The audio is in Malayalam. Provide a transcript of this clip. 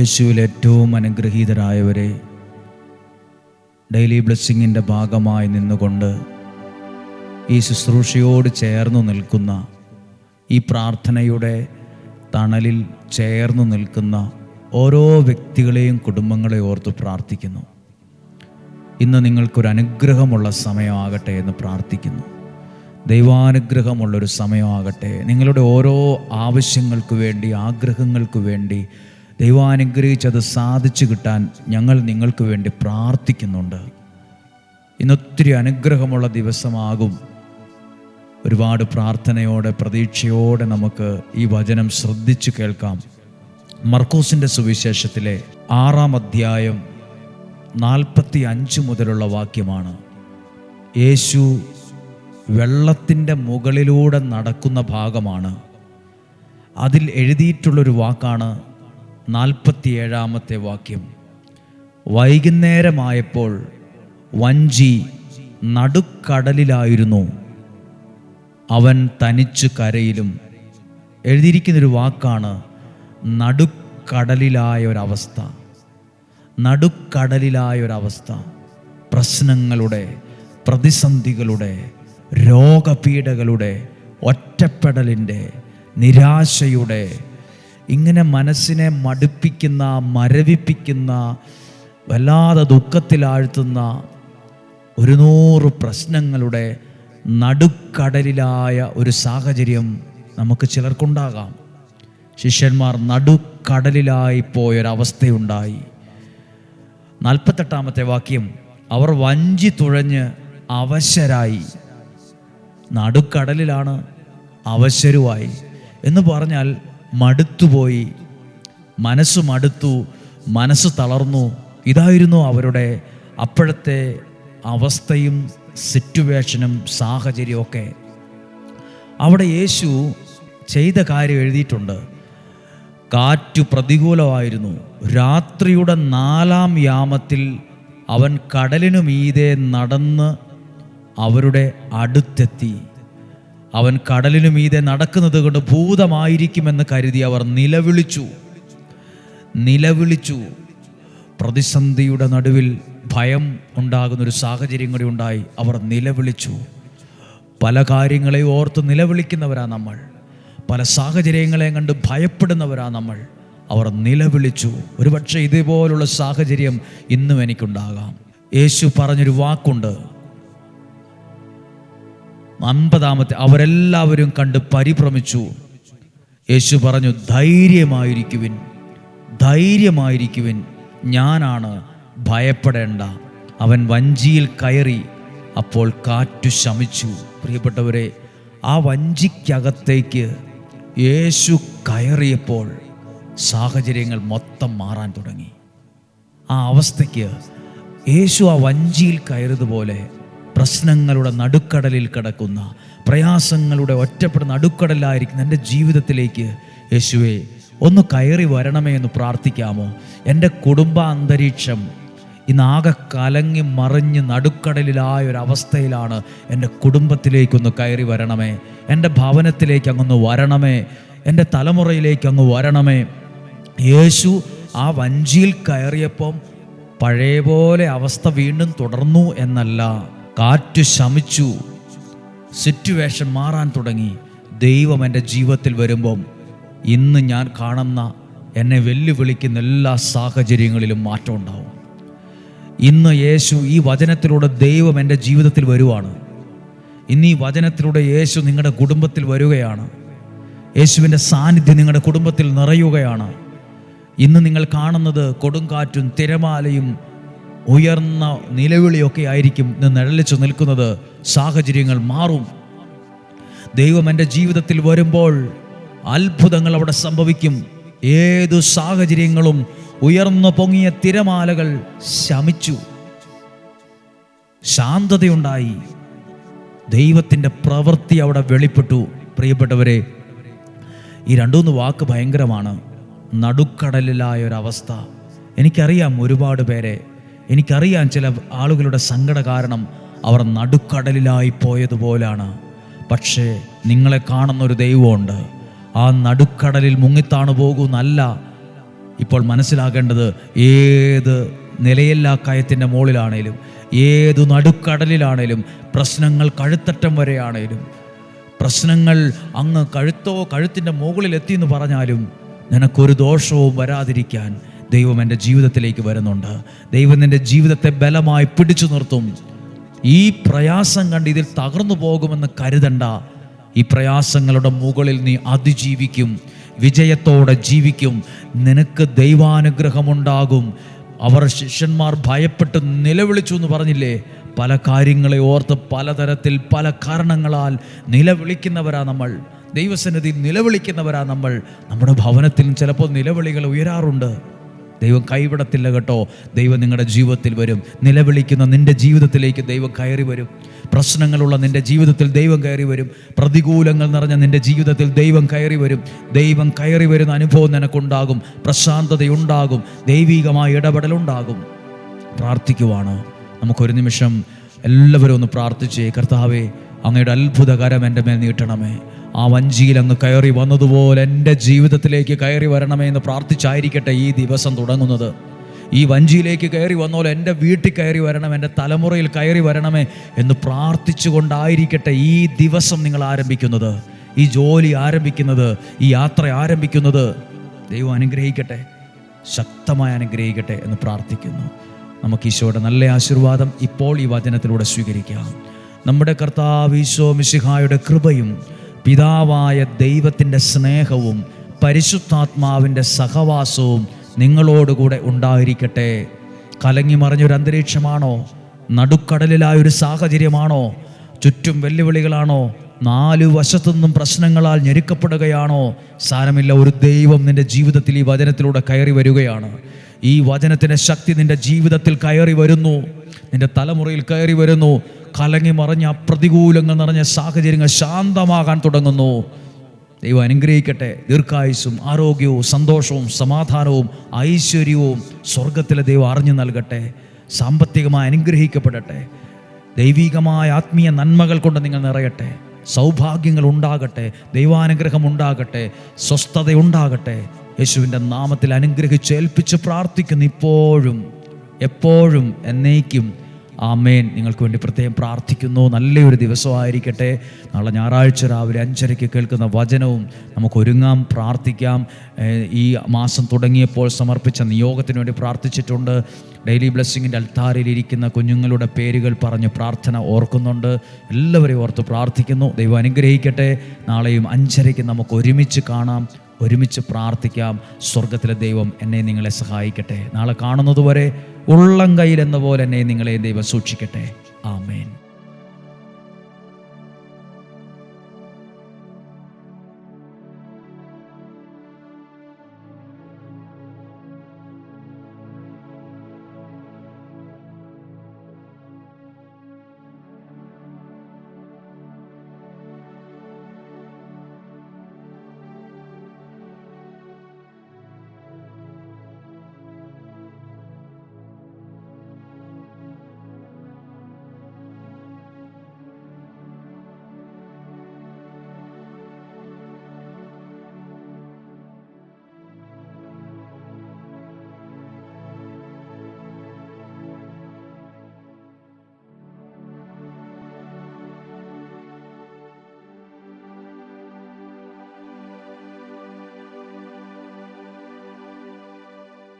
യേശുവിൽ ഏറ്റവും അനുഗ്രഹീതരായവരെ ഡെയിലി ബ്ലെസ്സിങ്ങിന്റെ ഭാഗമായി നിന്നുകൊണ്ട് ഈ ശുശ്രൂഷയോട് ചേർന്നു നിൽക്കുന്ന ഈ പ്രാർത്ഥനയുടെ തണലിൽ ചേർന്നു നിൽക്കുന്ന ഓരോ വ്യക്തികളെയും കുടുംബങ്ങളെ ഓർത്ത് പ്രാർത്ഥിക്കുന്നു. ഇന്ന് നിങ്ങൾക്കൊരു അനുഗ്രഹമുള്ള സമയമാകട്ടെ എന്ന് പ്രാർത്ഥിക്കുന്നു. ദൈവാനുഗ്രഹമുള്ളൊരു സമയമാകട്ടെ. നിങ്ങളുടെ ഓരോ ആവശ്യങ്ങൾക്ക് വേണ്ടി ആഗ്രഹങ്ങൾക്ക് വേണ്ടി ദൈവാനുഗ്രഹിച്ചത് സാധിച്ചു കിട്ടാൻ ഞങ്ങൾ നിങ്ങൾക്ക് വേണ്ടി പ്രാർത്ഥിക്കുന്നുണ്ട്. ഇന്നൊത്തിരി അനുഗ്രഹമുള്ള ദിവസമാകും. ഒരുപാട് പ്രാർത്ഥനയോടെ പ്രതീക്ഷയോടെ നമുക്ക് ഈ വചനം ശ്രദ്ധിച്ചു കേൾക്കാം. മർക്കോസിന്റെ സുവിശേഷത്തിലെ ആറാം അധ്യായം നാൽപ്പത്തി അഞ്ച് മുതലുള്ള വാക്യമാണ്. യേശു വെള്ളത്തിന്റെ മുകളിലൂടെ നടക്കുന്ന ഭാഗമാണ്. അതിൽ എഴുതിയിട്ടുള്ളൊരു വാക്കാണ് നാൽപ്പത്തിയേഴാമത്തെ വാക്യം. വൈകുന്നേരമായപ്പോൾ വഞ്ചി നടുക്കടലിലായിരുന്നു. അവൻ തനിച്ചു കരയിലും എഴുതിയിരിക്കുന്നൊരു വാക്കാണ് നടുക്കടലിലായ ഒരവസ്ഥ നടുക്കടലിലായ ഒരവസ്ഥ പ്രശ്നങ്ങളുടെ പ്രതിസന്ധികളുടെ രോഗപീഠകളുടെ ഒറ്റപ്പെടലിന്റെ നിരാശയുടെ ഇങ്ങനെ മനസ്സിനെ മടുപ്പിക്കുന്ന മരവിപ്പിക്കുന്ന വല്ലാതെ ദുഃഖത്തിലാഴ്ത്തുന്ന ഒരു നൂറ് പ്രശ്നങ്ങളുടെ നടുക്കടലിലായ ഒരു സാഹചര്യം നമുക്ക് ചിലർക്കുണ്ടാകാം. ശിഷ്യന്മാർ നടുക്കടലിലായി പോയൊരവസ്ഥയുണ്ടായി. നാൽപ്പത്തെട്ടാമത്തെ വാക്യം അവർ വഞ്ചി തുഴഞ്ഞ് അവശരായി. നടുക്കടലിലാണ് അവശരുമായി എന്ന് പറഞ്ഞാൽ മടുത്തുപോയി. മനസ്സ് മടുത്തു മനസ്സ് തളർന്നു. ഇതായിരുന്നു അവരുടെ അപ്പോഴത്തെ അവസ്ഥയും സിറ്റുവേഷനും സാഹചര്യമൊക്കെ അവിടെ യേശു ചെയ്ത കാര്യം എഴുതിയിട്ടുണ്ട്. കാറ്റു പ്രതികൂലമായിരുന്നു. രാത്രിയുടെ നാലാം യാമത്തിൽ അവൻ കടലിനു മീതെ നടന്ന് അവരുടെ അടുത്തെത്തി. അവൻ കടലിനു മീതെ നടക്കുന്നത് കൊണ്ട് ഭൂതമായിരിക്കുമെന്ന് കരുതി അവർ നിലവിളിച്ചു. നിലവിളിച്ചു. പ്രതിസന്ധിയുടെ നടുവിൽ ഭയം ഉണ്ടാകുന്ന ഒരു സാഹചര്യം കൂടി ഉണ്ടായി. അവർ നിലവിളിച്ചു. പല കാര്യങ്ങളെ ഓർത്ത് നിലവിളിക്കുന്നവരാ നമ്മൾ. പല സാഹചര്യങ്ങളെയും കണ്ട് ഭയപ്പെടുന്നവരാ നമ്മൾ. അവർ നിലവിളിച്ചു. ഒരുപക്ഷെ ഇതുപോലുള്ള സാഹചര്യം ഇന്നും എനിക്കുണ്ടാകാം. യേശു പറഞ്ഞൊരു വാക്കുണ്ട്. അമ്പതാമത്തെ അവരെല്ലാവരും കണ്ട് പരിഭ്രമിച്ചു. യേശു പറഞ്ഞു ധൈര്യമായിരിക്കുവിൻ ധൈര്യമായിരിക്കുവിൻ. ഞാനാണ് ഭയപ്പെടേണ്ട. അവൻ വഞ്ചിയിൽ കയറി അപ്പോൾ കാറ്റു ശമിച്ചു. പ്രിയപ്പെട്ടവരെ ആ വഞ്ചിക്കകത്തേക്ക് യേശു കയറിയപ്പോൾ സാഹചര്യങ്ങൾ മൊത്തം മാറാൻ തുടങ്ങി. ആ അവസ്ഥയ്ക്ക് യേശു ആ വഞ്ചിയിൽ കയറിയതുപോലെ പ്രശ്നങ്ങളുടെ നടുക്കടലിൽ കിടക്കുന്ന പ്രയാസങ്ങളുടെ ഒറ്റപ്പെടുന്ന നടുക്കടലായിരിക്കുന്ന എന്റെ ജീവിതത്തിലേക്ക് യേശുവേ ഒന്ന് കയറി വരണമേ എന്ന് പ്രാർത്ഥിക്കാമോ? എന്റെ കുടുംബ അന്തരീക്ഷം ഇന്നാകെ കലങ്ങി മറിഞ്ഞ് നടുക്കടലിലായ ഒരു അവസ്ഥയിലാണ് എന്റെ കുടുംബത്തിലേക്കൊന്ന് കയറി വരണമേ. എന്റെ ഭവനത്തിലേക്ക് അങ്ങൊന്ന് വരണമേ. എന്റെ തലമുറയിലേക്ക് അങ്ങ് വരണമേ. യേശു ആ വഞ്ചിയിൽ കയറിയപ്പം പഴയ പോലെ അവസ്ഥ വീണ്ടും തുടർന്നു എന്നല്ല. കാറ്റ് ശമിച്ചു. സിറ്റുവേഷൻ മാറാൻ തുടങ്ങി. ദൈവം എന്റെ ജീവിതത്തിൽ വരുമ്പം ഇന്ന് ഞാൻ കാണുന്ന എന്നെ വെല്ലുവിളിക്കുന്ന എല്ലാ സാഹചര്യങ്ങളിലും മാറ്റം ഉണ്ടാവും. ഇന്ന് യേശു ഈ വചനത്തിലൂടെ ദൈവം എന്റെ ജീവിതത്തിൽ വരുവാണ്. ഇന്ന് ഈ വചനത്തിലൂടെ യേശു നിങ്ങളുടെ കുടുംബത്തിൽ വരികയാണ്. യേശുവിന്റെ സാന്നിധ്യം നിങ്ങളുടെ കുടുംബത്തിൽ നിറയുകയാണ്. ഇന്ന് നിങ്ങൾ കാണുന്നത് കൊടുങ്കാറ്റും തിരമാലയും ഉയർന്ന നിലവിളിയൊക്കെ ആയിരിക്കും നിഴലിച്ചു നിൽക്കുന്നത്. സാഹചര്യങ്ങൾ മാറും. ദൈവം എന്റെ ജീവിതത്തിൽ വരുമ്പോൾ അത്ഭുതങ്ങൾ അവിടെ സംഭവിക്കും. ഏതു സാഹചര്യങ്ങളും ഉയർന്നു പൊങ്ങിയ തിരമാലകൾ ശമിച്ചു. ശാന്തതയുണ്ടായി. ദൈവത്തിന്റെ പ്രവൃത്തി അവിടെ വെളിപ്പെട്ടു. പ്രിയപ്പെട്ടവരെ ഈ രണ്ടുമൂന്ന് വാക്ക് ഭയങ്കരമാണ്. നടുക്കടലിലായ ഒരവസ്ഥ എനിക്കറിയാം ഒരുപാട് പേരെ. എനിക്കറിയാം ചില ആളുകളുടെ സങ്കട കാരണം അവർ നടുക്കടലിലായി പോയതുപോലാണ്. പക്ഷേ നിങ്ങളെ കാണുന്ന ഒരു ദൈവമുണ്ട്. ആ നടുക്കടലിൽ മുങ്ങിത്താണു പോകുന്നല്ല ഇപ്പോൾ മനസ്സിലാക്കേണ്ടത് ഏത് നിലയില്ലാ കയത്തിന്റെ മുകളിലാണേലും ഏതു നടുക്കടലിലാണേലും പ്രശ്നങ്ങൾ കഴുത്തറ്റം വരെയാണേലും. പ്രശ്നങ്ങൾ അങ്ങ് കഴുത്തോ കഴുത്തിന്റെ മുകളിൽ എത്തി എന്ന് പറഞ്ഞാലും നിനക്കൊരു ദോഷവും വരാതിരിക്കാൻ ദൈവം എന്റെ ജീവിതത്തിലേക്ക് വരുന്നുണ്ട്. ദൈവം നിന്റെ ജീവിതത്തെ ബലമായി പിടിച്ചു നിർത്തും. ഈ പ്രയാസം കണ്ട് ഇതിൽ തകർന്നു പോകുമെന്ന് കരുതണ്ട. ഈ പ്രയാസങ്ങളുടെ മുകളിൽ നീ അതിജീവിക്കും. വിജയത്തോടെ ജീവിക്കും. നിനക്ക് ദൈവാനുഗ്രഹമുണ്ടാകും. അവർ ശിഷ്യന്മാർ ഭയപ്പെട്ട് നിലവിളിച്ചു എന്ന് പറഞ്ഞില്ലേ? പല കാര്യങ്ങളെ ഓർത്ത് പലതരത്തിൽ പല കാരണങ്ങളാൽ നിലവിളിക്കുന്നവരാ നമ്മൾ. ദൈവസന്നിധി നിലവിളിക്കുന്നവരാ നമ്മൾ. നമ്മുടെ ഭവനത്തിൽ ചിലപ്പോൾ നിലവിളികൾ ഉയരാറുണ്ട്. ദൈവം കൈവിടത്തില്ല കേട്ടോ. ദൈവം നിങ്ങളുടെ ജീവിതത്തിൽ വരും. നിലവിളിക്കുന്ന നിന്റെ ജീവിതത്തിലേക്ക് ദൈവം കയറി വരും. പ്രശ്നങ്ങളുള്ള നിന്റെ ജീവിതത്തിൽ ദൈവം കയറി വരും. പ്രതികൂലങ്ങൾ നിറഞ്ഞ നിന്റെ ജീവിതത്തിൽ ദൈവം കയറി വരും. ദൈവം കയറി വരുന്ന അനുഭവം നിനക്കുണ്ടാകും. പ്രശാന്തതയുണ്ടാകും. ദൈവികമായ ഇടപെടലുണ്ടാകും. പ്രാർത്ഥിക്കുവാണ്. നമുക്കൊരു നിമിഷം എല്ലാവരും ഒന്ന് പ്രാർത്ഥിച്ചേ. കർത്താവേ അങ്ങയുടെ അത്ഭുതകരം എന്റെ മേൽ നീട്ടണമേ. ആ വഞ്ചിയിൽ അങ്ങ് കയറി വന്നതുപോലെ എന്റെ ജീവിതത്തിലേക്ക് കയറി വരണമേ എന്ന് പ്രാർത്ഥിച്ചായിരിക്കട്ടെ ഈ ദിവസം തുടങ്ങുന്നത്. ഈ വഞ്ചിയിലേക്ക് കയറി വന്നോലെ എന്റെ വീട്ടിൽ കയറി വരണം എന്റെ തലമുറയിൽ കയറി വരണമേ എന്ന് പ്രാർത്ഥിച്ചുകൊണ്ടായിരിക്കട്ടെ ഈ ദിവസം നിങ്ങൾ ആരംഭിക്കുന്നത്. ഈ ജോലി ആരംഭിക്കുന്നത് ഈ യാത്ര ആരംഭിക്കുന്നത്. ദൈവം അനുഗ്രഹിക്കട്ടെ ശക്തമായി അനുഗ്രഹിക്കട്ടെ എന്ന് പ്രാർത്ഥിക്കുന്നു. നമുക്ക് ഈശോയുടെ നല്ല ആശീർവാദം ഇപ്പോൾ ഈ വചനത്തിലൂടെ സ്വീകരിക്കാം. നമ്മുടെ കർത്താവ് ഈശോ മിശിഹായുടെ കൃപയും പിതാവായ ദൈവത്തിന്റെ സ്നേഹവും പരിശുദ്ധാത്മാവിന്റെ സഹവാസവും നിങ്ങളോടുകൂടെ ഉണ്ടായിരിക്കട്ടെ. കലങ്ങി മറിഞ്ഞൊരു അന്തരീക്ഷമാണോ? നടുക്കടലിലായൊരു സാഹചര്യമാണോ? ചുറ്റും വെല്ലുവിളികളാണോ? നാലു വശത്തുനിന്നും പ്രശ്നങ്ങളാൽ ഞെരുക്കപ്പെടുകയാണോ? സാരമില്ല ഒരു ദൈവം നിന്റെ ജീവിതത്തിൽ ഈ വചനത്തിലൂടെ കയറി വരികയാണ്. ഈ വചനത്തിന്റെ ശക്തി നിന്റെ ജീവിതത്തിൽ കയറി വരുന്നു. നിന്റെ തലമുറയിൽ കയറി വരുന്നു. കലങ്ങി മറിഞ്ഞ പ്രതികൂലങ്ങൾ നിറഞ്ഞ സാഹചര്യങ്ങൾ ശാന്തമാകാൻ തുടങ്ങുന്നു. ദൈവം അനുഗ്രഹിക്കട്ടെ. ദീർഘായുസും ആരോഗ്യവും സന്തോഷവും സമാധാനവും ഐശ്വര്യവും സ്വർഗത്തിലെ ദൈവം അറിഞ്ഞു നൽകട്ടെ. സാമ്പത്തികമായി അനുഗ്രഹിക്കപ്പെടട്ടെ. ദൈവികമായ ആത്മീയ നന്മകൾ കൊണ്ട് നിങ്ങൾ നിറയട്ടെ. സൗഭാഗ്യങ്ങൾ ഉണ്ടാകട്ടെ. ദൈവാനുഗ്രഹം ഉണ്ടാകട്ടെ. സ്വസ്ഥത ഉണ്ടാകട്ടെ യേശുവിന്റെ നാമത്തിൽ അനുഗ്രഹിച്ച് ഏൽപ്പിച്ച് പ്രാർത്ഥിക്കുന്നു ഇപ്പോഴും. എപ്പോഴും എന്നേക്കും. ആമേൻ. നിങ്ങൾക്ക് വേണ്ടി പ്രത്യേകം പ്രാർത്ഥിക്കുന്നു. നല്ലൊരു ദിവസമായിരിക്കട്ടെ. നാളെ ഞായറാഴ്ച രാവിലെ അഞ്ചരയ്ക്ക് കേൾക്കുന്ന വചനവും നമുക്ക് ഒരുങ്ങാം പ്രാർത്ഥിക്കാം. ഈ മാസം തുടങ്ങിയപ്പോൾ സമർപ്പിച്ച നിയോഗത്തിന് വേണ്ടി പ്രാർത്ഥിച്ചിട്ടുണ്ട്. ഡെയിലി ബ്ലെസ്സിങ്ങിന്റെ അൽത്താരയിലിരിക്കുന്ന കുഞ്ഞുങ്ങളുടെ പേരുകൾ പറഞ്ഞ് പ്രാർത്ഥന ഓർക്കുന്നുണ്ട്. എല്ലാവരെയും ഓർത്ത് പ്രാർത്ഥിക്കുന്നു. ദൈവം അനുഗ്രഹിക്കട്ടെ. നാളെയും അഞ്ചരയ്ക്ക് നമുക്ക് ഒരുമിച്ച് കാണാം. ഒരുമിച്ച് പ്രാർത്ഥിക്കാം. സ്വർഗത്തിലെ ദൈവം എന്നെ നിങ്ങളെ സഹായിക്കട്ടെ. നാളെ കാണുന്നതുവരെ ഉള്ളം കയ്യിൽ എന്ന പോലെ എന്നെ നിങ്ങളെ ദൈവം സൂക്ഷിക്കട്ടെ.